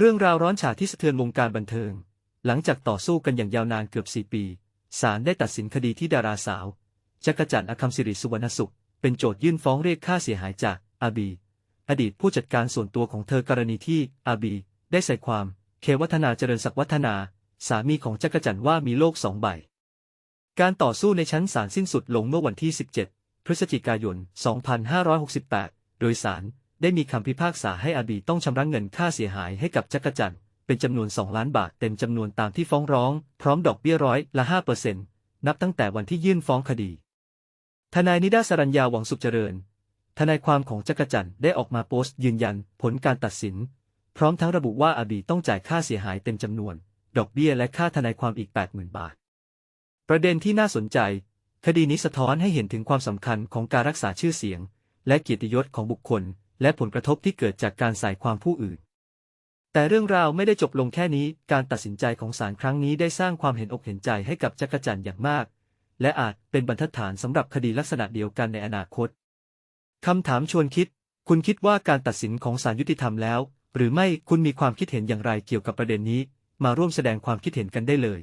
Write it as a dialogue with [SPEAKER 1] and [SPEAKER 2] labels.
[SPEAKER 1] เรื่องราวร้อนฉาที่สะเทือนวงการบันเทิง หลังจากต่อสู้กันอย่างยาวนานเกือบ 4 ปี ศาลได้ตัดสินคดีที่ดาราสาว จักรจันทร์อคัมศิริสุวรรณสุข เป็นโจทยื่นฟ้องเรียกค่าเสียหายจากอาบี อดีตผู้จัดการส่วนตัวของเธอกรณีที่อาบี ได้ใส่ความ เควัฒนาเจริญศักย์วัฒนา สามีของจักรจันทร์ว่ามีโลกสองใบ การต่อสู้ในชั้นศาลสิ้นสุดลงเมื่อวันที่ 17 พฤศจิกายน 2568 โดยศาล ได้มีคำพิพากษาให้อาบีต้องชำระเงินค่าเสียหายให้กับจักรจันทร์เป็นจำนวน 2 ล้านบาทเต็มจำนวนตามที่ฟ้องร้อง พร้อมดอกเบี้ยร้อยละ5%นับตั้งแต่วันที่ยื่นฟ้องคดี ทนายนิดาสรัญญาหวังสุขเจริญ ทนายความของจักรจันทร์ได้ออกมาโพสต์ยืนยันผลการตัดสิน พร้อมทั้งระบุว่าอาบีต้องจ่ายค่าเสียหายเต็มจำนวน ดอกเบี้ยและค่าทนายความอีก 80,000 บาท ประเด็นที่น่าสนใจ คดีนี้สะท้อนให้เห็นถึงความสำคัญของการรักษาชื่อเสียง และเกียรติยศของบุคคล และผลกระทบที่เกิดจากการใส่ความผู้อื่น แต่เรื่องราวไม่ได้จบลงแค่นี้ การตัดสินใจของศาลครั้งนี้ได้สร้างความเห็นอกเห็นใจให้กับจักรจันทร์อย่างมาก และอาจเป็นบรรทัดฐานสำหรับคดีลักษณะเดียวกันในอนาคตคำถามชวนคิด คุณคิดว่าการตัดสินของศาลยุติธรรมแล้ว หรือไม่คุณมีความคิดเห็นอย่างไรเกี่ยวกับประเด็นนี้ มาร่วมแสดงความคิดเห็นกันได้เลย